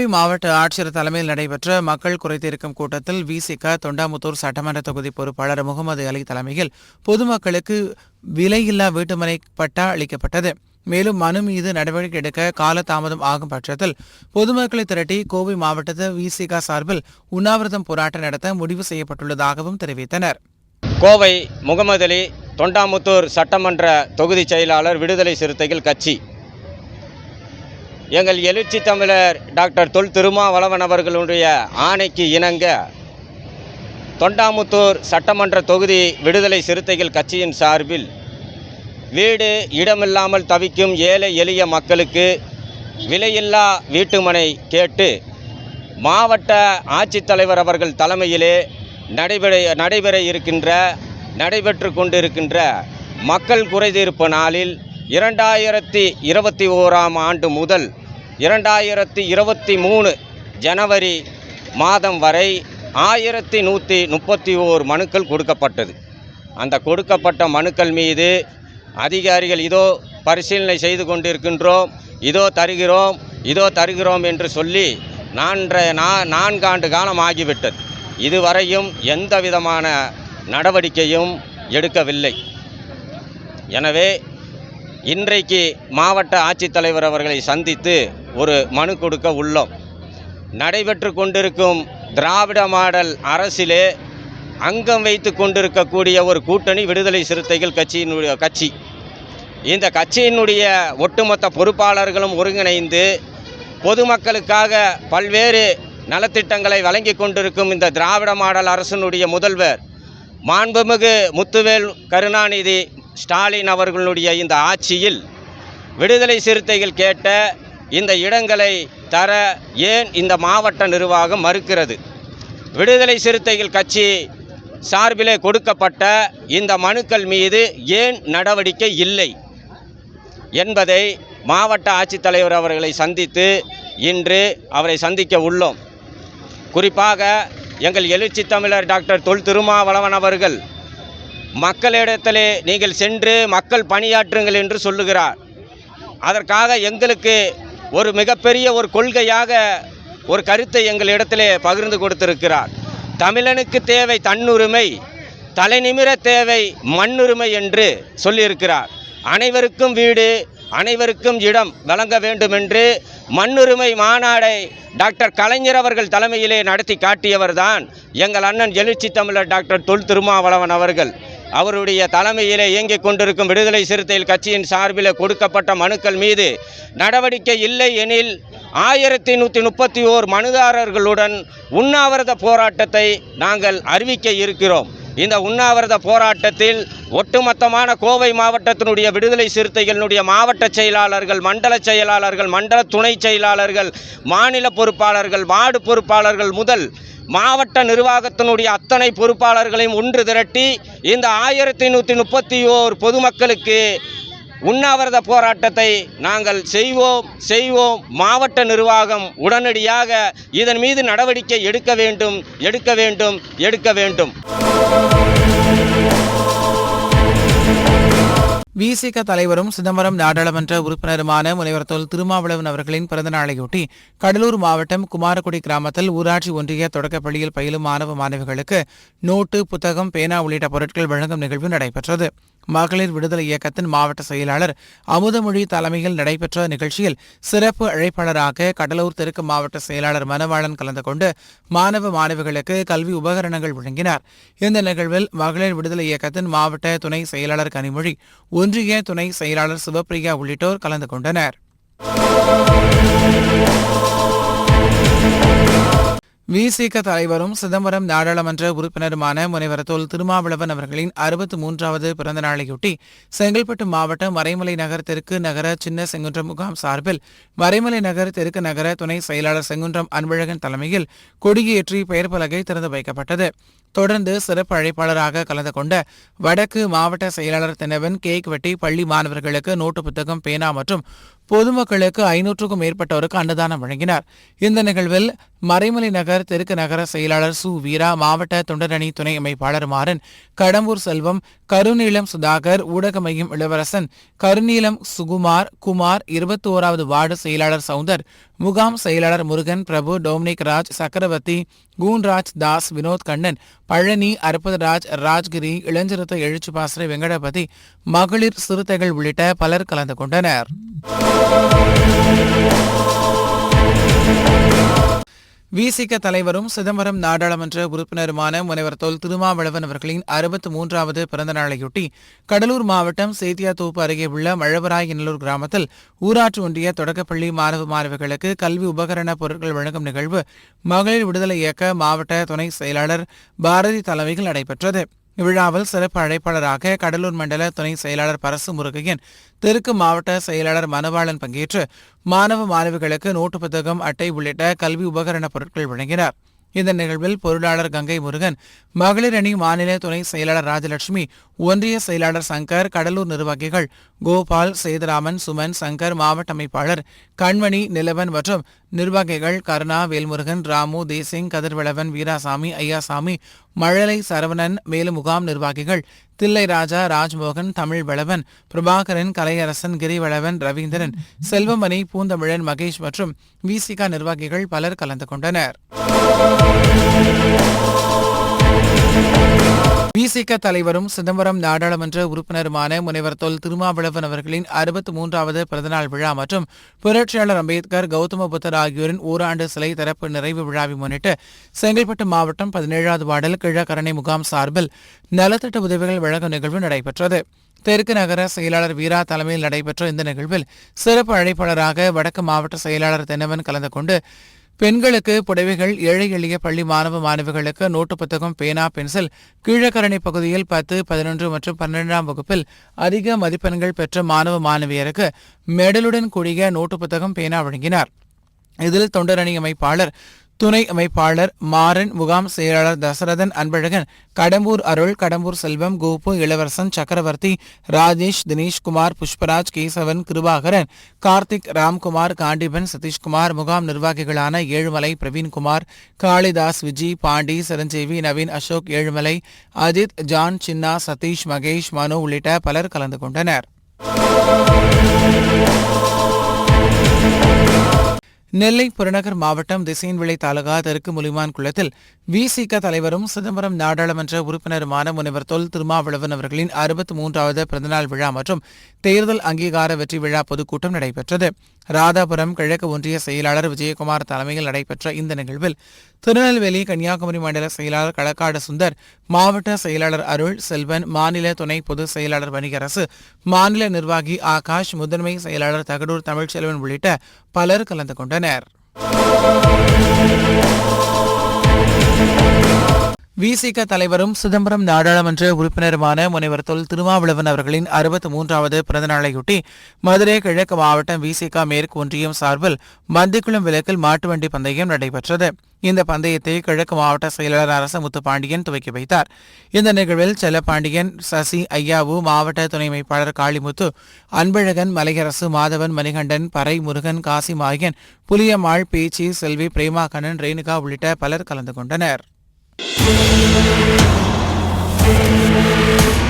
கோவை மாவட்ட ஆட்சியர் தலைமையில் நடைபெற்ற மக்கள் குறைதீர்க்கும் கூட்டத்தில் விசிக தொண்டாமுத்தூர் சட்டமன்ற தொகுதி பொறுப்பாளர் முகமது அலி தலைமையில் பொதுமக்களுக்கு விலையில்லா வீட்டுமனை பட்டா அளிக்கப்பட்டது. மேலும் மனு மீது நடவடிக்கை எடுக்க காலதாமதம் ஆகும் பட்சத்தில் பொதுமக்களை திரட்டி கோவை மாவட்டத்து விசிக சார்பில் உண்ணாவிரதம் போராட்டம் நடத்த முடிவு செய்யப்பட்டுள்ளதாகவும் தெரிவித்தனர். கோவை முகமது அலி தொண்டாமுத்தூர் சட்டமன்ற தொகுதி செயலாளர் விடுதலை சிறுத்தைகள் கட்சி. எங்கள் எழுச்சி தமிழர் டாக்டர் தொல் திருமாவளவன் அவர்களுடைய ஆணைக்கு இணங்க தொண்டாமுத்தூர் சட்டமன்ற தொகுதி விடுதலை சிறுத்தைகள் கட்சியின் சார்பில் வீடு இடமில்லாமல் தவிக்கும் ஏழை எளிய மக்களுக்கு விலையில்லா வீட்டுமனை கேட்டு மாவட்ட ஆட்சித்தலைவர் அவர்கள் தலைமையிலே நடைபெற நடைபெற இருக்கின்ற நடைபெற்று கொண்டிருக்கின்ற மக்கள் குறைதீர்ப்பு நாளில் இரண்டாயிரத்தி இருபத்தி ஓராம் ஆண்டு முதல் இரண்டாயிரத்தி இருபத்தி மூணு ஜனவரி மாதம் வரை ஆயிரத்தி நூற்றி முப்பத்தி ஓர் மனுக்கள் கொடுக்கப்பட்டது. அந்த கொடுக்கப்பட்ட மனுக்கள் மீது அதிகாரிகள் இதோ பரிசீலனை செய்து கொண்டிருக்கின்றோம் இதோ தருகிறோம் இதோ தருகிறோம் என்று சொல்லி நான்க நா நான்காண்டு காலம் ஆகிவிட்டது. இதுவரையும் எந்த விதமான நடவடிக்கையும் எடுக்கவில்லை. எனவே இன்றைக்கு மாவட்ட ஆட்சித்தலைவர் அவர்களை சந்தித்து ஒரு மனு கொடுக்க உள்ளோம். நடைபெற்று கொண்டிருக்கும் திராவிட மாடல் அரசிலே அங்கம் வைத்து கொண்டிருக்கக்கூடிய ஒரு கூட்டணி விடுதலை சிறுத்தைகள் கட்சியினுடைய கட்சி. இந்த கட்சியினுடைய ஒட்டுமொத்த பொறுப்பாளர்களும் ஒருங்கிணைந்து பொதுமக்களுக்காக பல்வேறு நலத்திட்டங்களை வழங்கி கொண்டிருக்கும் இந்த திராவிட மாடல் அரசினுடைய முதல்வர் மாண்புமிகு முத்துவேல் கருணாநிதி ஸ்டாலின் அவர்களுடைய இந்த ஆட்சியில் விடுதலை சிறுத்தைகள் கேட்ட இந்த இடங்களை தர ஏன் இந்த மாவட்ட நிர்வாகம் மறுக்கிறது? விடுதலை சிறுத்தைகள் கட்சி சார்பிலே கொடுக்கப்பட்ட இந்த மனுக்கள் மீது ஏன் நடவடிக்கை இல்லை? என்பதை மாவட்ட ஆட்சித்தலைவர் அவர்களை சந்தித்து இன்று அவரை சந்திக்க உள்ளோம். குறிப்பாக எங்கள் எழுச்சி தமிழர் டாக்டர் தொல் திருமாவளவன் அவர்கள் மக்களிடத்திலே நீங்கள் சென்று மக்கள் பணியாற்றுங்கள் என்று சொல்லுகிறார். அதற்காக எங்களுக்கு ஒரு மிகப்பெரிய ஒரு கொள்கையாக ஒரு கருத்தை எங்களிடத்திலே பகிர்ந்து கொடுத்திருக்கிறார். தமிழனுக்கு தேவை தன்னுரிமை தலைநிமிர தேவை மண்ணுரிமை என்று சொல்லியிருக்கிறார். அனைவருக்கும் வீடு அனைவருக்கும் இடம் வழங்க வேண்டும் என்று மண்ணுரிமை மாநாடை டாக்டர் கலைஞர் அவர்கள் தலைமையிலே நடத்தி காட்டியவர்தான் எங்கள் அண்ணன் எழுச்சி தமிழர் டாக்டர் தொல் திருமாவளவன் அவர்கள். அவருடைய தலைமையிலே இயங்கிக் கொண்டிருக்கும் விடுதலை சிறுத்தைகள் கட்சியின் சார்பில் கொடுக்கப்பட்ட மனுக்கள் மீது நடவடிக்கை இல்லை எனில் ஆயிரத்தி நூற்றி முப்பத்தி ஓர் மனுதாரர்களுடன் உண்ணாவிரத போராட்டத்தை நாங்கள் அறிவிக்க இருக்கிறோம். இந்த உண்ணாவிரத போராட்டத்தில் ஒட்டுமொத்தமான கோவை மாவட்டத்தினுடைய விடுதலை சிறுத்தைகளினுடைய மாவட்ட செயலாளர்கள் மண்டல செயலாளர்கள் மண்டல துணை செயலாளர்கள் மாநில பொறுப்பாளர்கள் வார்டு பொறுப்பாளர்கள் முதல் மாவட்ட நிர்வாகத்தினுடைய அத்தனை பொறுப்பாளர்களையும் ஒன்று திரட்டி இந்த ஆயிரத்தி நூற்றி முப்பத்தி ஓர் பொதுமக்களுக்கு உண்ணாவிரத போராட்டத்தை நாங்கள் செய்வோம் செய்வோம். மாவட்ட நிர்வாகம் உடனடியாக இதன் மீது நடவடிக்கை எடுக்க வேண்டும் எடுக்க வேண்டும் எடுக்க வேண்டும். விசிக தலைவரும் சிதம்பரம் நாடாளுமன்ற உறுப்பினருமான முனைவர் தொல் திருமாவளவன் அவர்களின் பிறந்த நாளையொட்டி கடலூர் மாவட்டம் குமாரக்குடி கிராமத்தில் ஊராட்சி ஒன்றிய தொடக்கப்பள்ளியில் பயிலும் மாணவ மாணவிகளுக்கு நோட்டு புத்தகம் பேனா உள்ளிட்ட பொருட்கள் வழங்கும் நிகழ்வு நடைபெற்றது. மகளிர் விடுதலை இயக்கத்தின் மாவட்ட செயலாளர் அமுதமொழி தலைமையில் நடைபெற்ற நிகழ்ச்சியில் சிறப்பு அழைப்பாளராக கடலூர் தெற்கு மாவட்ட செயலாளர் மனவாளன் கலந்து கொண்டு மாணவ மாணவிகளுக்கு கல்வி உபகரணங்கள் வழங்கினார். இந்த நிகழ்வில் மகளிர் விடுதலை இயக்கத்தின் மாவட்ட துணை செயலாளர் கனிமொழி ஒன்றிய துணை செயலாளர் சிவப்பிரியா உள்ளிட்டோர் கலந்து கொண்டனர். விசிக தலைவரும் சிதம்பரம் நாடாளுமன்ற உறுப்பினருமான முனைவர் தொல் திருமாவளவன் அவர்களின் அறுபத்தி மூன்றாவது பிறந்த நாளையொட்டி செங்கல்பட்டு மாவட்டம் மறைமலை நகர் தெற்கு நகர சின்ன செங்குன்றம் முகாம் சார்பில் மறைமலை நகர் தெற்கு நகர துணை செயலாளர் செங்குன்றம் அன்பழகன் தலைமையில் கொடியேற்றி பெயர் பலகை திறந்து வைக்கப்பட்டது. தொடர்ந்து சிறப்பு அழைப்பாளராக கலந்து கொண்ட வடக்கு மாவட்ட செயலாளர் தினவன் கேக் வெட்டி பள்ளி மாணவர்களுக்கு நோட்டு புத்தகம் பேனா மற்றும் பொதுமக்களுக்கு ஐநூற்றுக்கும் மேற்பட்டோருக்கு அன்னதானம் வழங்கினார். இந்த நிகழ்வில் மறைமலை நகர் தெற்கு நகர செயலாளர் சு. வீரா மாவட்ட தொண்டரணி துணை அமைப்பாளர் மாறன் கடம்பூர் செல்வம் கருநீளம் சுதாகர் ஊடக மையம் இளவரசன் கருநீளம் சுகுமார் குமார் இருபத்தி ஓராவது வார்டு செயலாளர் சவுந்தர் முகாம் செயலாளர் முருகன் பிரபு டோம்னிக் ராஜ் சக்கரவர்த்தி கூன்ராஜ் தாஸ் வினோத் கண்ணன் பழனி அற்புதராஜ் ராஜ்கிரி இளஞ்சிறுத்தை எழுச்சிபாசறை வெங்கடபதி மகளிர் சிறுத்தைகள் உள்ளிட்ட பலர் கலந்து கொண்டனர். விசிக தலைவரும் சிதம்பரம் நாடாளுமன்ற உறுப்பினருமான முனைவர் தொல் திருமாவளவன் அவர்களின் அறுபத்து மூன்றாவது பிறந்த நாளையொட்டி கடலூர் மாவட்டம் சேத்தியாத்தோப்பு அருகே உள்ள மழவராயநல்லூர் கிராமத்தில் ஊராட்சி ஒன்றிய தொடக்கப்பள்ளி மாணவ மாணவிகளுக்கு கல்வி உபகரண பொருட்கள் வழங்கும் நிகழ்வு மகளிர் விடுதலை இயக்க மாவட்ட துணை செயலாளர் பாரதி தலைமையில் நடைபெற்றது. இவ்விழாவில் சிறப்பு அழைப்பாளராக கடலூர் மண்டல துணை செயலாளர் பரசு முருகையன் தெற்கு மாவட்ட செயலாளர் மனவாளன் பங்கேற்று மாணவ மாணவிகளுக்கு நோட்டு புத்தகம் அட்டை உள்ளிட்ட கல்வி உபகரணப் பொருட்கள் வழங்கினார். இந்த நிகழ்வில் பொருளாளர் கங்கை முருகன் மகளிர் அணி மாநில துணை செயலாளர் ராஜலட்சுமி ஒன்றிய செயலாளர் சங்கர் கடலூர் நிர்வாகிகள் கோபால் சேதுராமன் சுமன் சங்கர் மாவட்ட அமைப்பாளர் கண்மணி நிலவன் மற்றும் நிர்வாகிகள் கருணா வேல்முருகன் ராமு தேசிங் கதிர்வளவன் வீராசாமி ஐயாசாமி மழலை சரவணன் மேலும் முகாம் நிர்வாகிகள் தில்லை ராஜா ராஜ்மோகன் தமிழ் வளவன் பிரபாகரன் கலையரசன் கிரிவளவன் ரவீந்திரன் செல்வமணி பூந்தமிழன் மகேஷ் மற்றும் விசிகா நிர்வாகிகள் பலர் கலந்து கொண்டனர். பிசிக தலைவரும் சிதம்பரம் நாடாளுமன்ற உறுப்பினருமான முனைவர் தொல் திருமாவளவன் அவர்களின் அறுபத்தி மூன்றாவது பிறந்தநாள் விழா மற்றும் புரட்சியாளர் அம்பேத்கர் கௌதம புத்தர் ஆகியோரின் ஓராண்டு சிலை தரப்பு நிறைவு விழாவை முன்னிட்டு செங்கல்பட்டு மாவட்டம் பதினேழாவது வார்டில் கிழக்கரணை முகாம் சார்பில் நலத்திட்ட உதவிகள் வழங்கும் நிகழ்வு நடைபெற்றது. தெற்கு நகர செயலாளர் வீரா தலைமையில் நடைபெற்ற இந்த நிகழ்வில் சிறப்பு அழைப்பாளராக வடக்கு மாவட்ட செயலாளர் தென்னவன் கலந்து கொண்டு பெண்களுக்கு புடவைகள் ஏழை எளிய பள்ளி மாணவ மாணவிகளுக்கு நோட்டு புத்தகம் பேனா பென்சில் கீழக்கரணை பகுதியில் பத்து பதினொன்று மற்றும் பன்னிரெண்டாம் வகுப்பில் அதிக மதிப்பெண்கள் பெற்ற மாணவ மாணவியருக்கு மெடலுடன் கூடிய நோட்டு புத்தகம் பேனா வழங்கினார். இதில் தொண்டரணி அமைப்பாளர் துணை அமைப்பாளர் மாறன் முகாம் செயலாளர் தசரதன் அன்பழகன் கடம்பூர் அருள் கடம்பூர் செல்வம் கோபு இளவரசன் சக்கரவர்த்தி ராஜேஷ் தினேஷ்குமார் புஷ்பராஜ் கேசவன் கிருபாகரன் கார்த்திக் ராம்குமார் காண்டிபன் சதீஷ்குமார் முகாம் நிர்வாகிகளான ஏழுமலை பிரவீன்குமார் காளிதாஸ் விஜி பாண்டி சிரஞ்சீவி நவீன் அசோக் ஏழுமலை அஜித் ஜான் சின்னா சதீஷ் மகேஷ் மனு உள்ளிட்ட பலர் கலந்து கொண்டனர். நெல்லை புறநகர் மாவட்டம் திசையன்விளை தாலுகா தெற்கு முலிமான் குளத்தில் விசிக தலைவரும் சிதம்பரம் நாடாளுமன்ற உறுப்பினருமான முனைவர் தொல் திருமாவளவன் அவர்களின் அறுபத்தி மூன்றாவது பிறந்தநாள் விழா மற்றும் தேர்தல் அங்கீகார வெற்றி விழா பொதுக்கூட்டம் நடைபெற்றது. ராதாபுரம் கிழக்கு ஒன்றிய செயலாளர் விஜயகுமார் தலைமையில் நடைபெற்ற இந்த நிகழ்வில் திருநெல்வேலி கன்னியாகுமரி மண்டல செயலாளர் களக்காடு சுந்தர் மாவட்ட செயலாளர் அருள் செல்வன் மாநில துணை பொதுச் செயலாளர் வணிகரசு மாநில நிர்வாகி ஆகாஷ் முதன்மை செயலாளர் தகடூர் தமிழ்ச்செல்வன் உள்ளிட்ட பலர் கலந்து கொண்டனர். விசிக தலைவரும் சிதம்பரம் நாடாளுமன்ற உறுப்பினருமான முனைவர் தொல் திருமாவளவன் அவர்களின் அறுபத்தி மூன்றாவது பிறந்தநாளையொட்டி மதுரை கிழக்கு மாவட்டம் விசிக மேற்கு ஒன்றியம் சார்பில் மந்திக்குளம் விலக்கில் மாட்டுவண்டி பந்தயம் நடைபெற்றது. இந்த பந்தயத்தை கிழக்கு மாவட்ட செயலாளர் அரச முத்துப்பாண்டியன் துவக்கி வைத்தார். இந்த நிகழ்வில் செல்லப்பாண்டியன் சசி ஐயாவு மாவட்ட துணை அமைப்பாளர் காளிமுத்து அன்பழகன் மலையரசு மாதவன் மணிகண்டன் பறை முருகன் காசி மாயன் புலியம்மாள் பேச்சி செல்வி பிரேமா கண்ணன் ரேணுகா உள்ளிட்ட பலர் கலந்து கொண்டனர். Thank you.